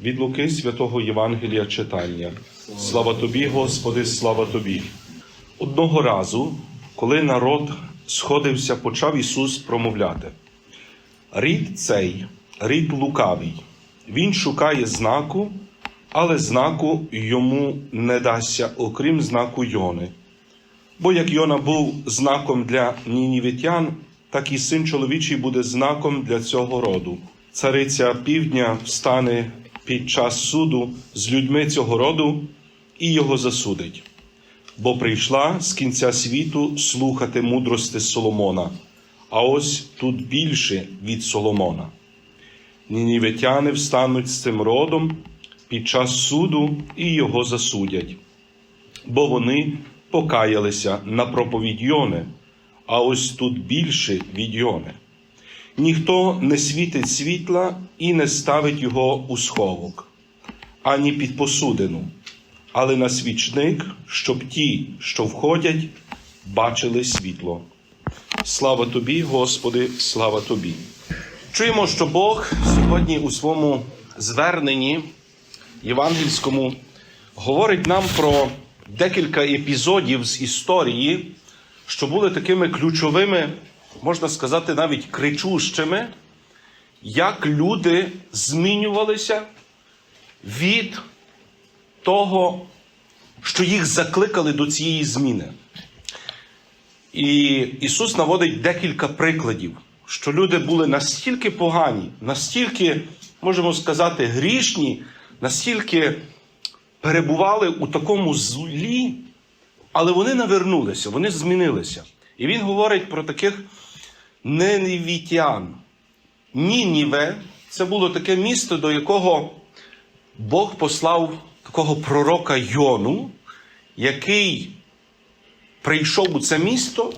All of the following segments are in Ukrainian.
Від Луки святого Євангелія читання. Слава тобі, Господи, слава тобі. Одного разу, коли народ сходився, почав Ісус промовляти. Рід цей, рід лукавий, він шукає знаку, але знаку йому не дасться, окрім знаку Йони. Бо як Йона був знаком для нінівітян, так і син чоловічий буде знаком для цього роду. Цариця півдня встане під час суду з людьми цього роду і його засудить. Бо прийшла з кінця світу слухати мудрости Соломона, а ось тут більше від Соломона. Нінівитяни встануть з цим родом під час суду і його засудять, бо вони покаялися на проповідь Йони, а ось тут більше від Йони. Ніхто не світить світла і не ставить його у сховок, ані під посудину, але на свічник, щоб ті, що входять, бачили світло. Слава тобі, Господи, слава тобі. Чуємо, що Бог сьогодні у своєму зверненні євангельському говорить нам про декілька епізодів з історії, що були такими ключовими, можна сказати, навіть кричущими, як люди змінювалися від того, що їх закликали до цієї зміни. І Ісус наводить декілька прикладів, що люди були настільки погані, настільки, можемо сказати, грішні, настільки перебували у такому злі, але вони навернулися, вони змінилися. І він говорить про таких неневітян. Нініве це було таке місто, до якого Бог послав такого пророка Йону, який прийшов у це місто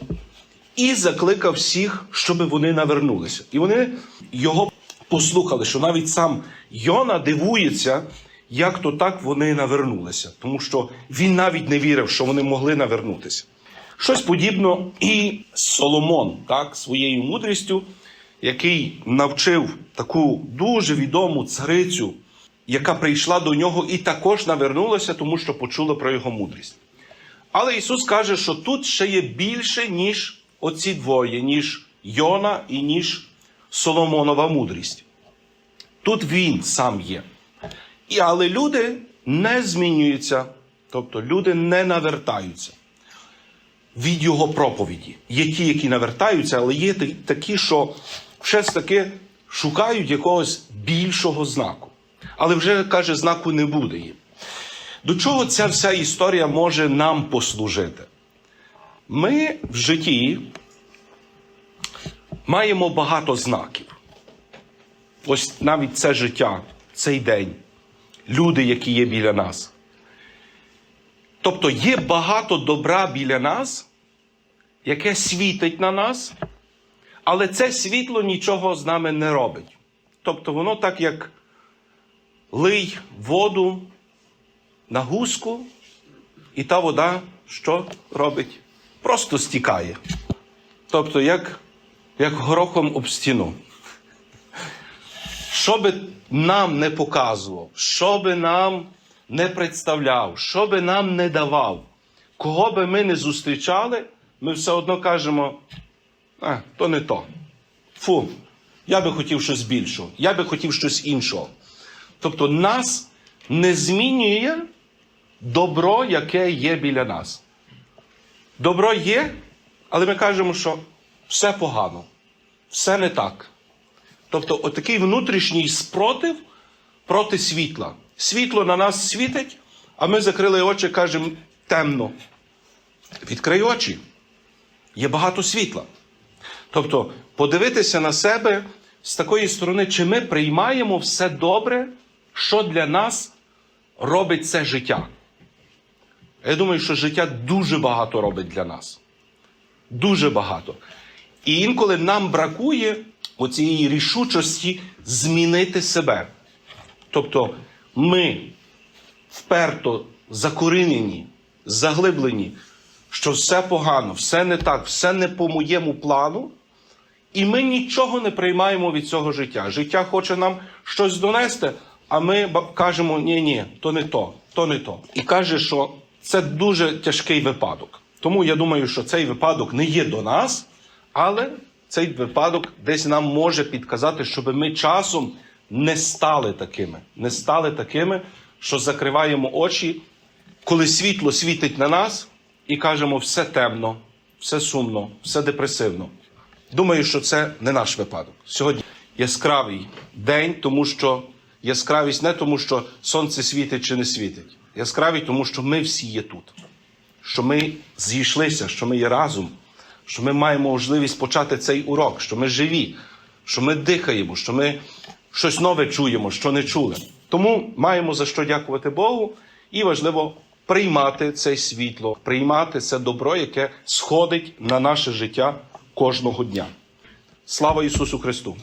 і закликав всіх, щоб вони навернулися. І вони його послухали, що навіть сам Йона дивується, як то так вони навернулися, тому що він навіть не вірив, що вони могли навернутися. Щось подібно і Соломон, так, своєю мудрістю, який навчив таку дуже відому царицю, яка прийшла до нього і також навернулася, тому що почула про його мудрість. Але Ісус каже, що тут ще є більше, ніж оці двоє, ніж Йона і ніж Соломонова мудрість. Тут Він сам є. І, але люди не змінюються, тобто люди не навертаються від його проповіді. Є ті, які навертаються, але є такі, що все ж таки шукають якогось більшого знаку. Але вже каже, знаку не буде їм. До чого ця вся історія може нам послужити? Ми в житті маємо багато знаків. Ось навіть це життя, цей день, люди, які є біля нас. Тобто є багато добра біля нас, яке світить на нас, але це світло нічого з нами не робить. Тобто воно так, як лий воду на гуску, і та вода що робить? Просто стікає. Тобто, як, як горохом об стіну. Що би нам не показував, що би нам не представляв, що би нам не давав, кого би ми не зустрічали, ми все одно кажемо, а, то не то. Фу, я би хотів щось більшого, я би хотів щось іншого. Тобто нас не змінює добро, яке є біля нас. Добро є, але ми кажемо, що все погано, все не так. Тобто, отакий внутрішній спротив проти світла. Світло на нас світить, а ми закрили очі кажемо темно. Відкрий очі. Є багато світла. Тобто, подивитися на себе з такої сторони, чи ми приймаємо все добре, що для нас робить це життя. Я думаю, що життя дуже багато робить для нас. Дуже багато. І інколи нам бракує оцієї рішучості змінити себе. Тобто ми вперто закорінені, заглиблені, що все погано, все не так, все не по моєму плану, і ми нічого не приймаємо від цього життя. Життя хоче нам щось донести, а ми кажемо: ні, ні, то не то, то не то. І каже, що це дуже тяжкий випадок. Тому я думаю, що цей випадок не є до нас, але цей випадок десь нам може підказати, щоб ми часом не стали такими, не стали такими, що закриваємо очі, коли світло світить на нас, і кажемо, все темно, все сумно, все депресивно. Думаю, що це не наш випадок. Сьогодні яскравий день, тому що яскравість не тому, що сонце світить чи не світить. Яскравий, тому що ми всі є тут. Що ми зійшлися, що ми є разом, що ми маємо можливість почати цей урок, що ми живі, що ми дихаємо, що ми щось нове чуємо, що не чули. Тому маємо за що дякувати Богу, і важливо приймати це світло, приймати це добро, яке сходить на наше життя кожного дня. Слава Ісусу Христу!